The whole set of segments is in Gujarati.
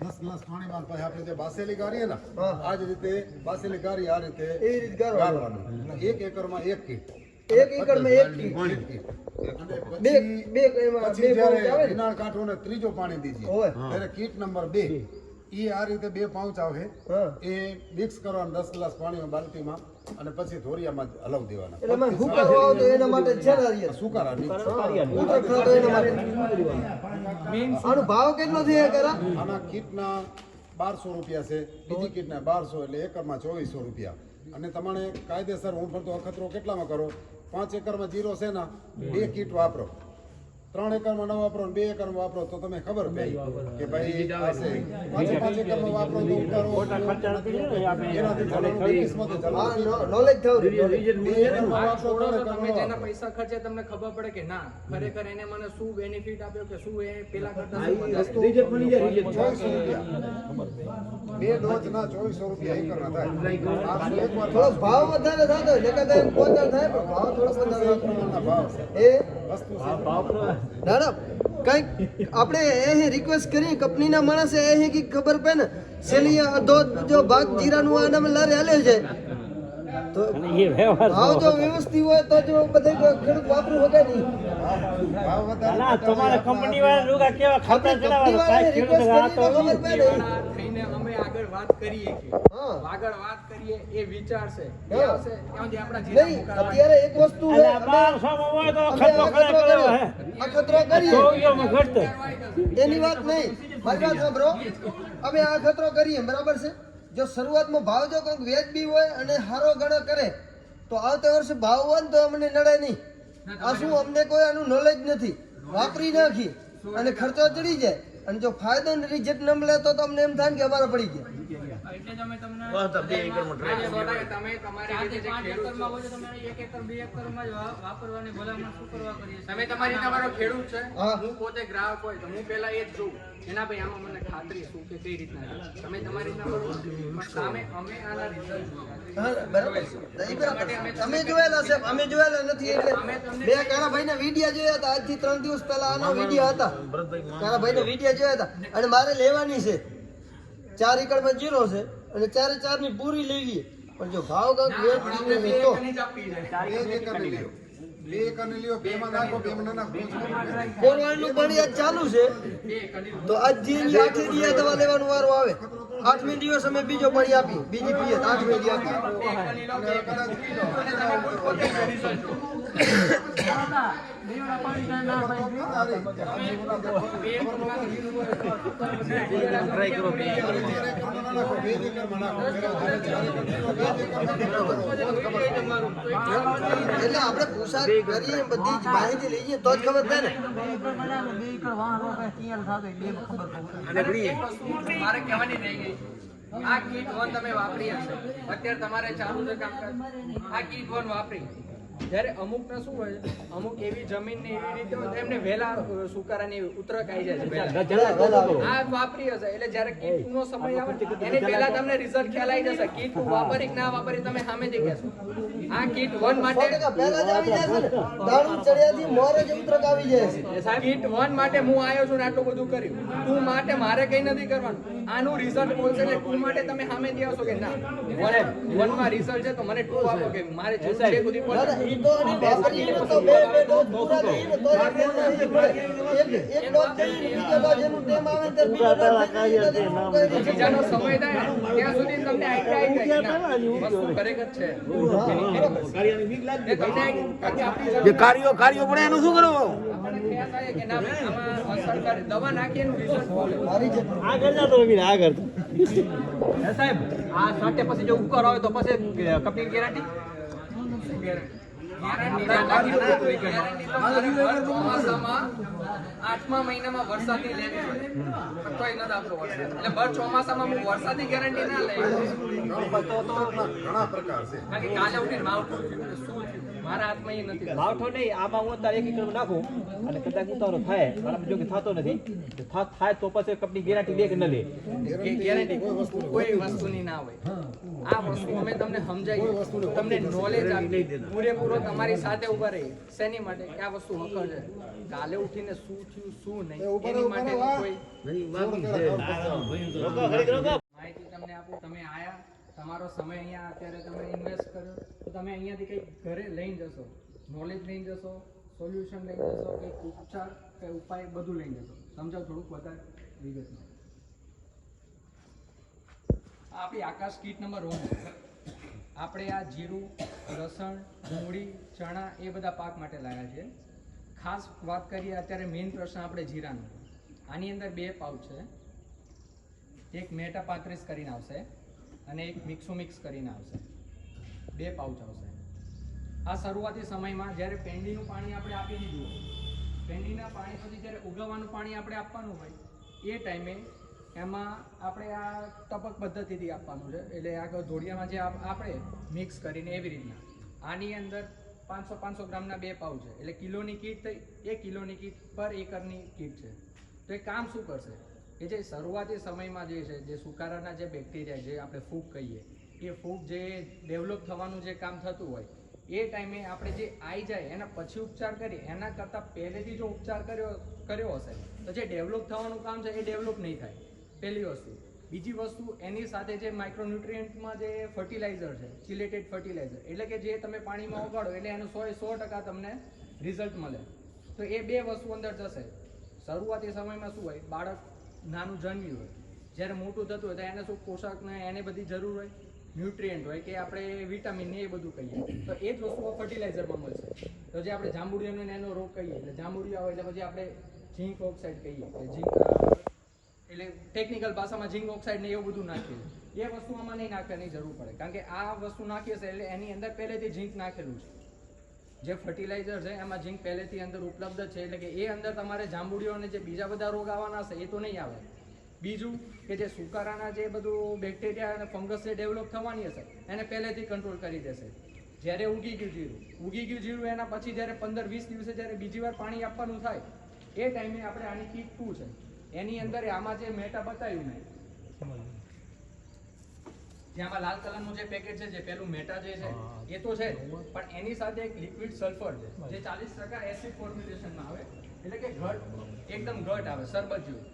દસ ગ્લાસ પાણીમાં પછી આપણે જે બાસેલી ગારીએ ને આ જ રીતે બાસેલી ગારી આ રીતે એ રીતે ગાળવાનું. એક એકરમાં એક કીટ એક એકરમાં એક. બે બે એમાં બે જ્યારે આવે ને? રીનાળ કાઢો ને ત્રીજો પાણી હોય. કીટ નંબર બે ઈ આ રીતે બે પાઉચ આવે. એ મિક્સ કરવાનું દસ ગ્લાસ પાણીમાં બાલટીમાં અને પછી ધોરિયામાં જ હલાવી દેવાના. એટલે એના માટે છે સુકારા આનો ભાવ કેટલો કરા? આના કીટના બારસો રૂપિયા છે. બીજી કીટના બારસો એટલે એકરમાં ચોવીસો રૂપિયા. અને તમારે કાયદેસર હું ફરતો અખતરો કેટલામાં કરો? પાંચ એકરમાં જીરો છે ને બે કીટ વાપરો. ત્રણ એકરમાં ન વાપરો ને બે એકરમાં વાપરો તો તમે ખબર પડી કે ભાઈ પાંચ છે પાંચે એકરમાં વાપરો તો. નોલેજ તમે જેના પૈસા ખર્ચે તમને ખબર પડે કે ના ખરેખર એને મને શું બેનિફિટ આપ્યો કે શું એ પેલા કરતા શું વધારે જાય રૂપિયા બે ડોઝ ના ચોવીસો રૂપિયા એકરના થાય. થોડો ભાવ વધારે થતો એટલે કદાચ થાય પણ ભાવ થોડો વધારે થતો. ભાવ. એ દાદા કંઈક આપણે એ રિક્વેસ્ટ કરીએ કંપનીના માણસે એ કે ખબર પડે ને સેલી અધો જો ભાગ જીરાનું આનામાં લારે હાલે છે. તો ભાવ જો વ્યવસ્થિત હોય તો જો બધે ખેડૂત વાપરું વગર નહીં. ના તમારે કંપની વાળા લોકો કેવા ખાતા ખેડૂત તો ખબર પડે થઈને અમે આગળ વાત કરીએ કે આગળ વાત કરીએ એ વિચારશે એ હા. આવશે ત્યાં જે આપણા જીરા નહીં અત્યારે એક વસ્તુ છે આ બારસોમાં હોય તો ખતરો કર્યો હે. અખતરો કરીએ. ચોવીસોમાં ઘટતો. એની વાત નહીં. મારી વાત સાંભળો. અમે આ ખતરો કરીએ બરાબર છે? જો શરૂઆતમાં ભાવ જો કંઈક વ્યાજબી હોય અને સારો ગણો કરે તો આવતા વર્ષે ભાવ હોય ને તો અમને નડે નહીં. આ શું અમને કોઈ આનું નોલેજ નથી? વાપરી નાખી અને ખર્ચો ચડી જાય. અને જો ફાયદો રિઝલ્ટ ન મળે તો તમને એમ થાય કે અમારે પડી ગયા. એટલે જ અમે તમને આજે સો ટકા તમે તમારી રીતે જે ખેડૂત છો. તમે તમારી તમારો ખેડૂત છે. હા. હું પોતે ગ્રાહક હોય તો હું પહેલા એ જ જોઉં. એના ભાઈ આમાં મને ખાતરી શું કે કઈ રીતના તમે તમારી રીતના કરો પણ સામે અમે આના રિઝલ્ટ હા, બરાબર છે. એ બરાબર છે. જોયેલા છે અમે જોયેલા નથી એટલે બે કાળાભાઈ ના વીડિયો જોયા હતા. આજથી ત્રણ દિવસ પહેલા આનો વીડિયો હતા. કાળાભાઈ ના વીડિયો જોયા હતા. અને મારે લેવાની છે. ચાર એકડમાં જીરો છે. અને ચારે ચારની પૂરી લેવી પણ જો ભાવ કાંક વેચ દીધો ને તો જ આપી જાય બે. જ લ્યો. બે એકરની લ્યો બે માં નાખો બે માં ના પાણી આજ ચાલુ છે. તો આજ જે ઈ આઠે દવા લેવાનો વારો આવે. આઠમી દિવસ અમે બીજો પાણી આપી બીજી પીએ તો આઠમી દી આપી એટલે આપણે પોશાક કરીએ બધી જ માહિતી લઈએ તો જ ખબર પડે ને. મારે કહેવાની રહી ગઈ. આ કીટ વન તમે વાપરી હશે. અત્યારે તમારે ચાલુ છે કામકાજ આ કીટ વન વાપરી. જ્યારે અમુક ને શું હોય અમુક એવી જમીન ને એવી રીતે હોય એમને વહેલા સુકારાની ઉતરક આવી જાય છે. આ વાપરી હશે એટલે જ્યારે કીટ નો સમય આવે એની પહેલા તમને રિઝલ્ટ ખ્યાલ આવી જશે કીટ વાપરી ના વાપરી તમે સામે જઈ ગયા આ કીટ વન માટે ચડ્યાથી મોરે જ ઉતરક આવી જાય છે. કીટ વન માટે હું આવ્યો છું ને આટલું બધું કર્યું. તું માટે મારે કઈ નથી કરવાનું. આનું રિઝલ્ટ બોલશે એટલે ટુ માટે તમે સામેથી આવશો કે ના? મને વનમાં રિઝલ્ટ છે તો મને ટુ આપો કે મારે જે છે સુધી ઈ તો અને ને તો બે બે ડોઝ પૂરા થઈ ને તો. એક એક ડોઝ થઈ ને બીજો ડોઝ એનું ટેમ આવે ને બીજો ડોઝ થઈ તો. બીજાનો સમય થાય ત્યાં સુધી તમને આઈડિયા આવી જાય વસ્તુ ખરેખર છે. જે કાર્યો કાર્યો પણ એનું શું કરવું? કે ના ભાઈ, મારી આગળ ના તો સાહેબ આ સાથે પછી જો ઉકર આવે તો પછી કંપની ગેરંટી આઠમા મહિનામાં વરસાદની લેવી પડે. પણ નથી આપતો વરસાદ. એટલે ભર ચોમાસામાં હું વરસાદની ગેરંટી ના લઈ ઘણા પ્રકાર છે. કારણ કે કાલે ઉઠીને માવઠું શું થયું? મારા હાથમાં એ નથી. માવઠો નહીં આમાં હું અત્યારે એક એકર નાખું અને કદાચ ઉતારો થાય મારા જો કે થતો નથી. તો થાય તો પછી કંપની ગેરંટી લે કે ન લે? ગેરંટી કોઈ વસ્તુની ના હોય. આ વસ્તુ અમે તમને સમજાવી તમને નોલેજ આપી પૂરેપૂરો તમારી સાથે ઊભા રહી શેની માટે? કે આ વસ્તુ હકર છે કાલે ઉઠીને શું થયું શું નહીં? એની માટે કોઈ રોકો ખરી રોકો. માહિતી તમને આપું. તમે આયા. તમારો સમય અહીંયા અત્યારે તમે ઇન્વેસ્ટ કર્યો. તમે અહીંયાથી કંઈક ઘરે લઈને જશો નોલેજ લઈને જશો સોલ્યુશન લઈને જશો કંઈક ઉપચાર કે ઉપાય બધું લઈને જશો. સમજાવ થોડુંક વધારે વિગતમાં. આપણી આકાશ કીટ નંબર વન આપણે આ જીરું લસણ ડુંગળી, ચણા એ બધા પાક માટે લાવ્યા છે. ખાસ વાત કરીએ અત્યારે મેઇન પ્રશ્ન આપણે જીરાનો. આની અંદર બે પાઉચ છે. એક મેટા પાંત્રીસ કરીને આવશે અને એક મિક્સો મિક્સ કરીને આવશે. બે પાઉચ આવશે. આ શરૂઆતી સમયમાં જ્યારે પેંડીનું પાણી આપણે આપી દીધું પેંડીના પાણી પછી જ્યારે ઉગાવવાનું પાણી આપણે આપવાનું હોય, એ ટાઈમે એમાં આપણે આ ટપક પદ્ધતિથી આપવાનું છે. એટલે આ ધોળિયામાં જે આપણે મિક્સ કરીને એવી રીતના. આની અંદર પાંચસો પાંચસો ગ્રામના બે પાઉ છે. એટલે કિલોની કીટ થઈ, એ કિલોની કીટ પર એકરની કીટ છે. તો એ કામ શું કરશે? કે જે શરૂઆતી સમયમાં જે છે, જે સુકારાના જે બેક્ટેરિયા જે આપણે ફૂગ કહીએ એ ફૂગ જે ડેવલપ થવાનું જે કામ થતું હોય, એ ટાઈમે આપણે જે આવી જાય એના પછી ઉપચાર કરીએ, એના કરતાં પહેલેથી જો ઉપચાર કર્યો કર્યો હશે, તો જે ડેવલપ થવાનું કામ છે એ ડેવલપ નહીં થાય. પહેલી વસ્તુ. બીજી વસ્તુ, એની સાથે જે માઇક્રોન્યુટ્રિયન્ટમાં જે ફર્ટિલાઇઝર છે ચિલેટેડ ફર્ટિલાઇઝર એટલે કે જે તમે પાણીમાં ઉગાડો એટલે એનું સો સો ટકા તમને રિઝલ્ટ મળે. તો એ બે વસ્તુ અંદર જશે. શરૂઆતી સમયમાં શું હોય? બાળક નાનું જન્મ્યું હોય. જ્યારે મોટું થતું હોય, તો એને શું પોશાકને એને બધી જરૂર હોય? ન્યુટ્રિયન્ટ હોય કે આપણે વિટામિન ને એ બધું કહીએ. તો એ જ વસ્તુઓ ફર્ટિલાઇઝરમાં મળશે. તો જે આપણે જાંબુડિયાનો એનો રોગ કહીએ, એટલે જાંબુડિયા હોય એટલે પછી આપણે ઝીંક ઓક્સાઇડ કહીએ. કે ઝીંક એટલે ટેકનિકલ ભાષામાં ઝીંક ઓક્સાઇડ ને એવું બધું નાખીએ. એ વસ્તુ આમાં નહીં નાખવાની જરૂર પડે. કારણ કે આ વસ્તુ નાખીએ છે એટલે એની અંદર પહેલેથી ઝીંક નાખેલું છે. જે ફર્ટિલાઇઝર છે એમાં ઝીંક પહેલેથી અંદર ઉપલબ્ધ છે. એટલે કે એ અંદર તમારે જાંબુડીઓને જે બીજા બધા રોગ આવવાના છે એ તો નહીં આવે. બીજું કે જે સુકારાના જે બધું બેક્ટેરિયા અને ફંગસ જે ડેવલપ થવાની હશે એને પહેલેથી કંટ્રોલ કરી દેશે. જ્યારે ઉગી ગયું જીરું ઉગી ગયું જીરું એના પછી જ્યારે પંદર વીસ દિવસે જ્યારે બીજી વાર પાણી આપવાનું થાય એ ટાઈમે આપણે આની કીટ ટુ છે. એની અંદર આમાં જે મેટા બતાવ્યું મેં જે આમાં લાલ કલરનું જે પેકેટ છે જે પેલું મેટા જે છે એ તો છે પણ એની સાથે એક લિક્વિડ સલ્ફર છે જે ચાલીસ ટકા એસિડ ફોર્મ્યુલેશનમાં આવે. એટલે કે ઘટ એકદમ ઘટ આવે શરબત જેવું.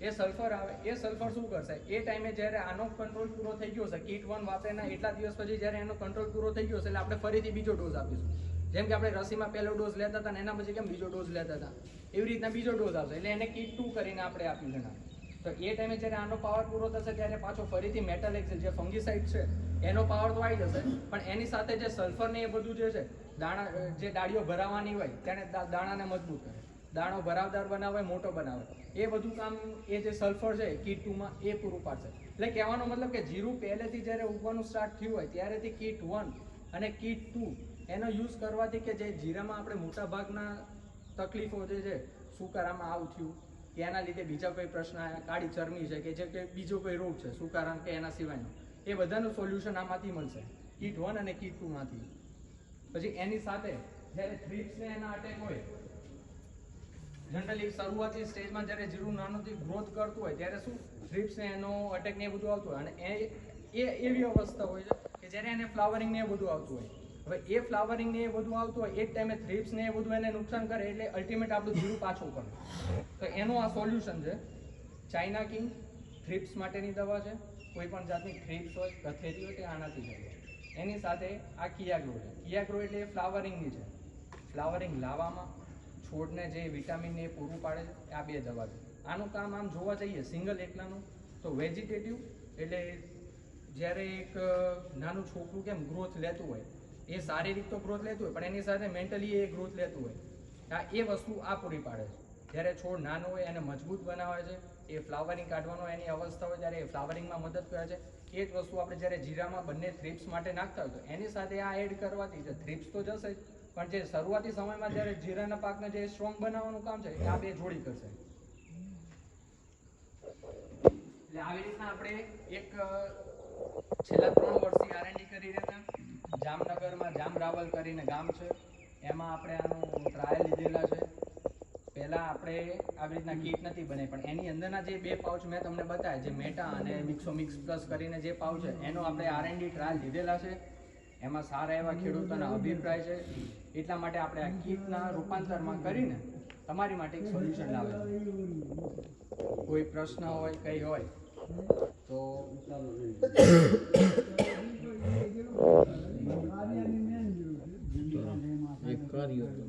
એ સલ્ફર આવે, એ સલ્ફર શું કરશે? એ ટાઈમે જ્યારે આનો કંટ્રોલ પૂરો થઈ ગયો છે કીટ વન વાપરેના એટલા દિવસ પછી જ્યારે એનો કંટ્રોલ પૂરો થઈ ગયો છે, એટલે આપણે ફરીથી બીજો ડોઝ આપીશું. જેમ કે આપણે રસીમાં પહેલો ડોઝ લેતા હતા ને એના પછી કેમ બીજો ડોઝ લેતા હતા? એવી રીતના બીજો ડોઝ આવશે, એટલે એને કીટ ટુ કરીને આપણે આપી છે તો એ ટાઈમે જ્યારે આનો પાવર પૂરો થશે, ત્યારે પાછો ફરીથી મેટલ એક્સેલ જે ફંગીસાઇડ છે, એનો પાવર તો આવી જશે. પણ એની સાથે જે સલ્ફર ને એ બધું જે છે, દાણા, જે ડાળીઓ ભરાવાની હોય, તેને દાણાને મજબૂત કરે. દાણો ભરાવદાર બનાવે મોટો બનાવે એ બધું કામ એ જે સલ્ફર છે કીટ ટુમાં એ પૂરું પાડશે. એટલે કહેવાનો મતલબ કે જીરું પહેલેથી જ્યારે ઉગવાનું સ્ટાર્ટ થયું હોય, ત્યારેથી કીટ વન અને કીટ ટુ એનો યુઝ કરવાથી કે જે જીરામાં આપણે મોટા ભાગના તકલીફો જે છે સુકારામાં આવું થયું? કે એના લીધે બીજા કોઈ પ્રશ્ન આવ્યા કાળી ચરમી છે કે જે કે બીજો કોઈ રોગ છે સુકારામ કે એના સિવાયનો? એ બધાનું સોલ્યુશન આમાંથી મળશે કીટ વન અને કીટ ટુમાંથી પછી એની સાથે જ્યારે થ્રીપ્સને એના અટેક હોય જનરલી શરૂઆતની સ્ટેજમાં જ્યારે જીરું નાનોથી ગ્રોથ કરતું હોય, ત્યારે શું? ડ્રીપ્સ ને એનો અટેક ને એ બધું આવતું હોય. અને એ એ એવી અવસ્થા હોય છે કે જ્યારે એને ફ્લાવરિંગ ને એ બધું આવતું હોય. હવે એ ફ્લાવરિંગ ને એ બધું આવતું હોય, એ ટાઈમે થ્રીપ્સ ને એ બધું એને નુકસાન કરે એટલે અલ્ટિમેટ આપણું જીરું પાછું કરે તો એનું આ સોલ્યુશન છે. ચાઇના કિંગ થ્રીપ્સ માટેની દવા છે. કોઈ પણ જાતની થ્રીપ્સ હોય, કથેરી હોય તે આનાથી જાય એની સાથે આ કિયાગ્રો છે. કિયાગ્રો એટલે ફ્લાવરિંગની છે. ફ્લાવરિંગ લાવવામાં છોડને જે વિટામિન એ પૂરું પાડે છે, આ બે દવા આનું કામ આમ જોવા જઈએ સિંગલ એકલાનું, તો વેજીટેટિવ એટલે જ્યારે એક નાનું છોકરું કેમ ગ્રોથ લેતું હોય, એ શારીરિક તો ગ્રોથ લેતું હોય, પણ એની સાથે મેન્ટલી એ ગ્રોથ લેતું હોય. આ એ વસ્તુ આ પૂરી પાડે છે. જ્યારે છોડ નાનો હોય, એને મજબૂત બનાવે છે, એ ફ્લાવરિંગ કાઢવાનો એની અવસ્થા હોય ત્યારે એ ફ્લાવરિંગમાં મદદ કરે છે, એ જ વસ્તુ આપણે જ્યારે જીરામાં બંને થ્રીપ્સ માટે નાખતા હોય, તો એની સાથે આ એડ કરવાથી થ્રીપ્સ તો જશે જ. પણ જે શરૂઆતી સમયમાં જ્યારે જીરાના પાકને જે સ્ટ્રોંગ બનાવવાનું કામ છે આ બે જોડી કરશે. એટલે આવી રીતના આપણે એક છેલ્લા ત્રણ વર્ષથી આરએનડી કરી રહ્યા જામનગરમાં જામરાવલ કરીને ગામ છે. એમાં આપણે આનું ટ્રાયલ લીધેલા છે. પહેલાં આપણે આવી રીતના કીટ નથી બને, પણ એની અંદરના જે બે પાઉચ મેં તમને બતાવ્યા, જે મેટા અને મિક્સો મિક્સ પ્લસ કરીને જે પાઉચ છે, એનો આપણે આરએનડી ટ્રાયલ લીધેલા છે. એમાં સારા એવા ખેડૂતોના અભિપ્રાય છે. એટલા માટે આપણે આ કીટના રૂપાંતરમાં કરીને તમારી માટે એક સોલ્યુશન લાવે કોઈ પ્રશ્ન હોય કંઈ હોય તો એક કાર્ય તો